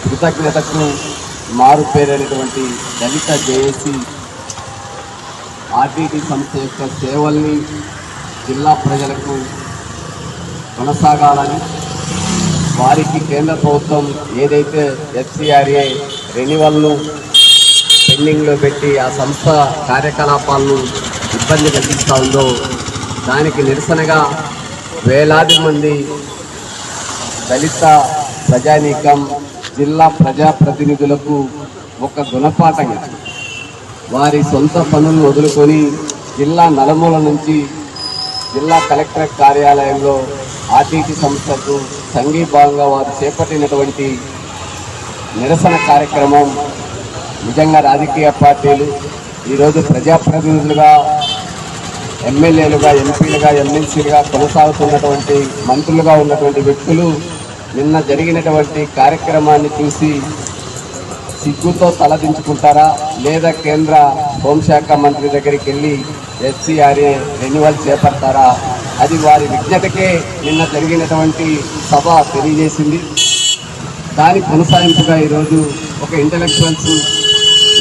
కృతజ్ఞతకు మారు పేరైనటువంటి దళిత JAC RTT సంస్థ యొక్క సేవల్ని జిల్లా ప్రజలకు కొనసాగాలని వారికి కేంద్ర ప్రభుత్వం ఏదైతే ఎస్సీఆర్ఏ రెన్యువల్ను పెండింగ్లో పెట్టి ఆ సంస్థ కార్యకలాపాలను ఇబ్బంది కలిగిస్తూ ఉందో దానికి నిరసనగా వేలాది మంది దళిత ప్రజానీకం జిల్లా ప్రజాప్రతినిధులకు ఒక గుణపాఠంగా వారి సొంత పనులను వదులుకొని జిల్లా నలుమూల నుంచి జిల్లా కలెక్టర్ కార్యాలయంలో ఆర్టీటీ సంస్థకు సంఘీభాగంగా వారు చేపట్టినటువంటి నిరసన కార్యక్రమం నిజంగా రాజకీయ పార్టీలు ఈరోజు ప్రజాప్రతినిధులుగా ఎమ్మెల్యేలుగా ఎంపీలుగా ఎమ్మెల్సీలుగా కొనసాగుతున్నటువంటి మంత్రులుగా ఉన్నటువంటి వ్యక్తులు నిన్న జరిగినటువంటి కార్యక్రమాన్ని చూసి సిగ్గుతో తలదించుకుంటారా? లేదా కేంద్ర హోంశాఖ మంత్రి దగ్గరికి వెళ్ళి ఎస్సీఆర్ఏ రెన్యువల్ చేపడతారా? అది వారి విజ్ఞతకే నిన్న జరిగినటువంటి సభ తెలియజేసింది. దాని కొనసాగింపుగా ఈరోజు ఒక ఇంటలెక్చువల్స్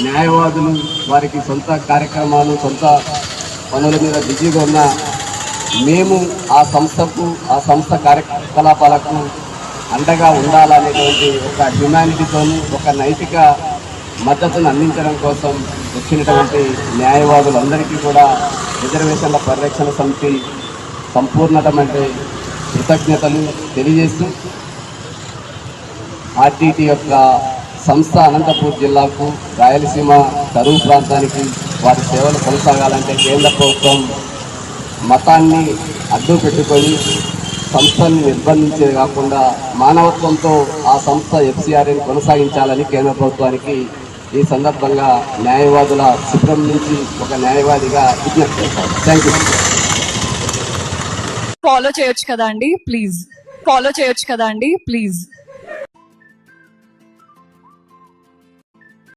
న్యాయవాదులు వారికి సొంత కార్యక్రమాలు సొంత పనుల మీద బిజీగా ఉన్న మేము ఆ సంస్థకు ఆ సంస్థ కార్యకలాపాలకు అండగా ఉండాలనేటువంటి ఒక హ్యుమానిటీతోనూ ఒక నైతిక మద్దతును అందించడం కోసం వచ్చినటువంటి న్యాయవాదులందరికీ కూడా రిజర్వేషన్ల పరిరక్షణ సమితి సంపూర్ణతమంటే కృతజ్ఞతలు తెలియజేస్తూ ఆర్టీటీ యొక్క సంస్థ అనంతపూర్ జిల్లాకు రాయలసీమ కరువు ప్రాంతానికి వారి సేవలు కొనసాగాలంటే కేంద్ర ప్రభుత్వం మతాన్ని అడ్డు పెట్టుకొని సంస్థల్ని నిర్బంధించేది కాకుండా మానవత్వంతో ఆ సంస్థ ఎఫ్సిఆర్ఎన్ కొనసాగించాలని కేంద్ర ప్రభుత్వానికి ఈ సందర్భంగా న్యాయవాదుల శిబిరం నుంచి ఒక న్యాయవాదిగా విజ్ఞప్తి చేస్తాను థ్యాంక్ యూ ఫాలో చేయొచ్చు కదా అండి? ప్లీజ్ ఫాలో చేయొచ్చు కదా అండి? ప్లీజ్